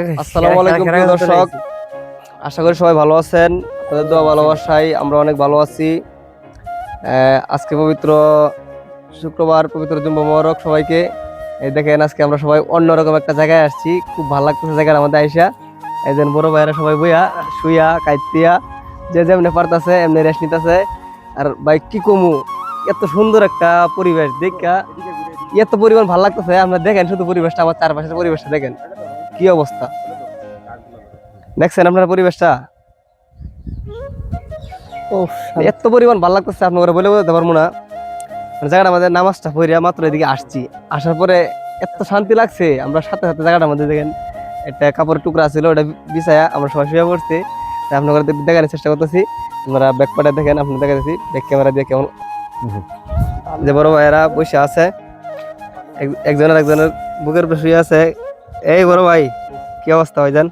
আসসালামু আলাইকুম প্রিয় দর্শক। আশা করি সবাই ভালো আছেন আপনাদের দোয়া ভালোবাসায় আমরা অনেক ভালো আছি। আজকে পবিত্র শুক্রবার পবিত্র জুম্ব মোবারক সবাইকে। এই দেখেন আজকে আমরা সবাই অন্যরকম একটা জায়গায় আসছি খুব ভালো লাগতেছে জায়গার আমাদের আইসা। এই যেন বড় ভাইয়েরা সবাই বইয়া শুইয়া কাইতিয়া যে যেমনি পারতাছে এমনি রেস্ট নিতেছে। আর ভাই কি কমু এত সুন্দর একটা পরিবেশ দেখা এত পরিমাণ ভালো লাগতেছে আপনারা দেখেন শুধু পরিবেশটা আমার চারপাশের পরিবেশটা দেখেন। কি অবস্থা? দেখছেন আপনার পরিবেশটা? এত পরিমাণ ভালো লাগতেছে আপনি ওরা বলে বলতে পারব না। মানে জায়গাটা আমাদের নামাজটা পড়িয়া মাত্র এদিকে আসছি। আসার পরে এত শান্তি লাগছে। আমরা সাথে সাথে জায়গাটা আমাদের দেখেন একটা কাপড়ের টুকরা ছিল ওটা বিছায়া আমরা সবাই শুয়ে পড়ছি। তাই আপনার দেখানোর চেষ্টা করতেছি। আমরা ব্যাকপাটা দেখেন আপনি দেখাতেছি। ব্যাক ক্যামেরা দিয়ে কেমন যে বড় ভাইয়েরা বসে আছে এক- একজনের একজনের বুকের উপরে শুয়ে আছে। এই বড় ভাই কি অবস্থা ভাইজান?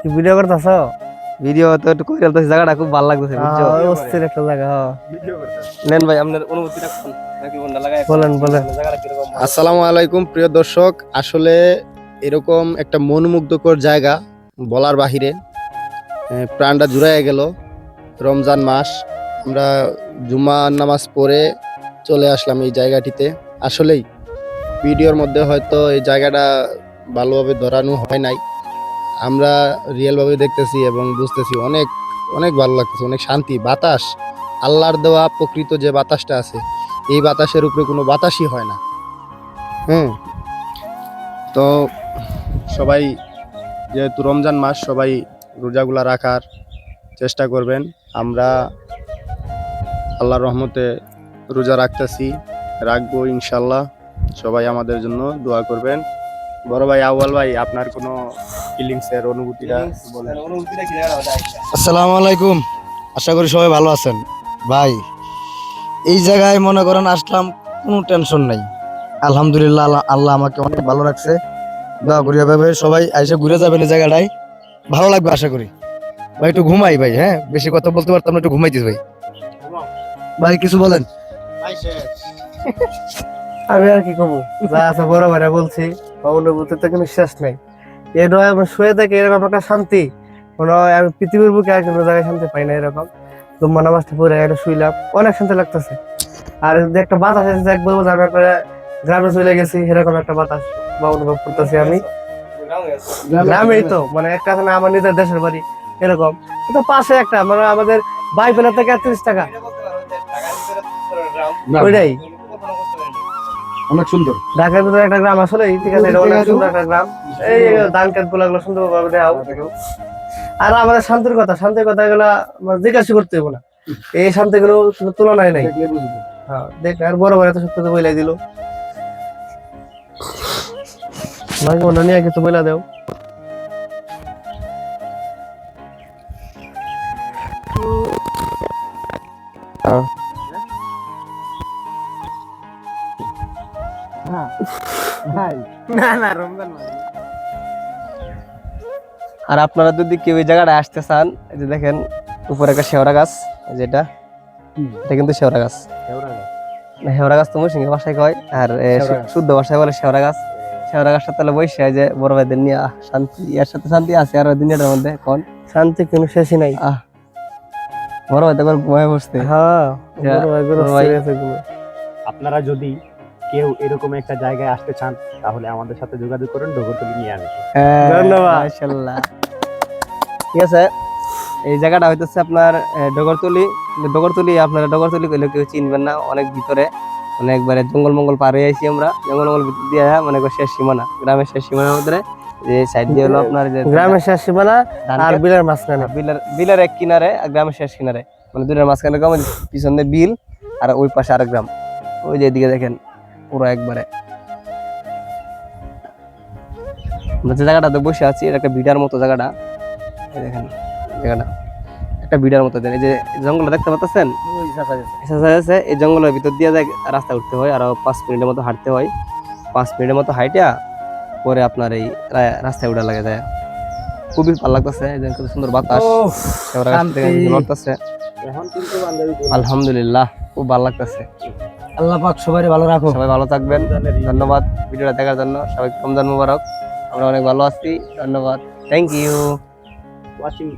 কি ভিডিও করতেছ? ভিডিও তো একটু করে ফেলতেছি জায়গাটা খুব ভালো লাগতেছে বুঝছ? অস্থির একটা জায়গা হ্যাঁ। নেন ভাই আপনার অনুভূতিটা কোন? নাকি কোনটা লাগাই বলেন বলেন। জায়গাটা কীরকম? আসসালামু আলাইকুম প্রিয় দর্শক। আসলে এরকম একটা মনমুগ্ধকর জায়গা বলার বাহিরে প্রাণটা জুড়াইয়া গেল রমজান মাস। আমরা জুমা নামাজ পড়ে চলে আসলাম এই জায়গাটিতে। আসলেই ভিডিওর মধ্যে হয়তো এই জায়গাটা ভালোভাবে ধরানো হয় নাই। আমরা রিয়েলভাবে দেখতেছি এবং বুঝতেছি অনেক অনেক ভালো লাগতেছে, অনেক শান্তি, বাতাস। আল্লাহর দেওয়া প্রকৃত যে বাতাসটা আছে, এই বাতাসের উপরে কোনো বাতাসই হয় না। হুম। তো সবাই যেহেতু রমজান মাস, সবাই রোজাগুলা রাখার চেষ্টা করবেন। আমরা আল্লাহর রহমতে রোজা রাখতেছি, রাখব ইনশাল্লাহ সবাই আমাদের জন্য দোয়া করবেন। বড় ভাই আউয়াল ভাই আপনার কোনো ফিলিংসের অনুভূতিটা বলেন। আসসালামু আলাইকুম। আশা করি সবাই ভালো আছেন। ভাই এই জায়গায় মনে করেন আসলাম কোনো টেনশন নাই। আলহামদুলিল্লাহ আল্লাহ- আল্লাহ আমাকে অনেক ভালো রাখছে। দোয়া করি ভাই সবাই এসে ঘুরে যাবেন এই জায়গাটায়। ভালো লাগবে আশা করি। ভাই একটু ঘুমাই ভাই হ্যাঁ? বেশি কথা বলতে পারতাম না একটু ঘুমাইতিস ভাই। ভাই কিছু বলেন। আমি আর কি কমু? যা আছে বড় ভাইরা বলছি। বা অনুভূতি তো কোনো শেষ নাই। এই নয় আমার শুয়ে থাকে এরকম একটা শান্তি। মনে হয় আমি পৃথিবীর বুকে আর কোনো জায়গায় শান্তি পাই না এরকম। জুম্মা নামাজটা পড়ে এটা শুইলাম অনেক শান্তি লাগতেছে। আর যে একটা বাতাস এসেছে এক বলব আমি একটা গ্রামে চলে গেছি এরকম একটা বাতাস বা অনুভব করতেছি আমি। গ্রামেই তো মানে একটা আছে না আমার নিজের দেশের বাড়ি এরকম। তো পাশে একটা মানে আমাদের বাইবেলের থেকে আটত্রিশ টাকা। ওইটাই। অনেক সুন্দর। ঢাকার ভিতরে একটা গ্রাম আসলে ঠিক আছে এটা অনেক সুন্দর একটা গ্রাম। এই ধান ক্ষেতগুলো সুন্দর ভাবে দেওয়া আর আমাদের শান্তির কথা শান্তির কথা গুলা জিজ্ঞাসা করতে হবে না। এই শান্তি গুলো তুলনায় নাই। হ্যাঁ দেখ আর বড় বড় এত সত্য বইলাই দিল। ভাই মনে নিয়ে কিছু বইলা দেও। না না রমজান আর আপনারা যদি কেউ এই জায়গাটা আসতে চান এই যে দেখেন উপরে একটা শেওড়া গাছ এই যে এটা। কিন্তু শেওড়া গাছ। না, হেওড়া গাছ তো মুসিংহে ভাষায় কয় আর শুদ্ধ ভাষায় বলে শেওড়া গাছ। শেওড়া গাছটা তাহলে বসে যে বড় ভাইদের নিয়ে আহ, শান্তি এর সাথে শান্তি আছে আর ওই দুনিয়াটার মধ্যে কোন? শান্তি কোনো শেষই নাই। আহ বড় ভাই তখন ঘুমায় বসতে হ্যাঁ বড় ভাই। আপনারা যদি কেউ এরকম একটা জায়গায় আসতে চান তাহলে আমাদের সাথে যোগাযোগ করুন ডগরতলি নিয়ে আসবে হ্যাঁ, ধন্যবাদ। মাশাআল্লাহ। ঠিক আছে এই জায়গাটা হইতেছে আপনার ডগরতলি। ডগরতলি আপনারা ডগরতলি কইলে কেউ চিনবেন না অনেক ভিতরে। মানে একবারে জঙ্গল মঙ্গল পার হয়ে আইছি আমরা। জঙ্গল মঙ্গল ভিতর দিয়ে মানে গো শেষ সীমানা গ্রামের শেষ সীমানার মধ্যে। যে সাইড দিয়ে হলো আপনার যে গ্রামের শেষ সীমানা আর বিলের মাঝখানে। বিলের বিলের এক কিনারে আর গ্রামের শেষ কিনারে। মানে দুটার মাঝখানে গ্রাম পিছন বিল আর ওই পাশে আরেক গ্রাম। ওই যে এদিকে দেখেন পুরো একবারে। আমরা যে জায়গাটাতে বসে আছি এটা একটা বিডার মতো জায়গাটা। এই দেখেন জায়গাটা। একটা বিডার মতো দেন এই যে জঙ্গলটা দেখতে পাচ্ছেন আছে। এই জঙ্গলের ভিতর দিয়ে যায় রাস্তা উঠতে হয় আর পাঁচ মিনিটের মতো হাঁটতে হয়। পাঁচ মিনিটের মতো হাইটা পরে আপনার এই রাস্তায় উঠা লাগে যায়। খুবই ভালো লাগতেছে কত সুন্দর বাতাস। নড়তেছে আলহামদুলিল্লাহ খুব ভালো লাগতেছে। আল্লাহ পাক সবাই ভালো রাখো সবাই ভালো থাকবেন। ধন্যবাদ ভিডিওটা দেখার জন্য। সবাই রমজান মুবারক আমরা অনেক ভালো আছি। ধন্যবাদ। Thank you watching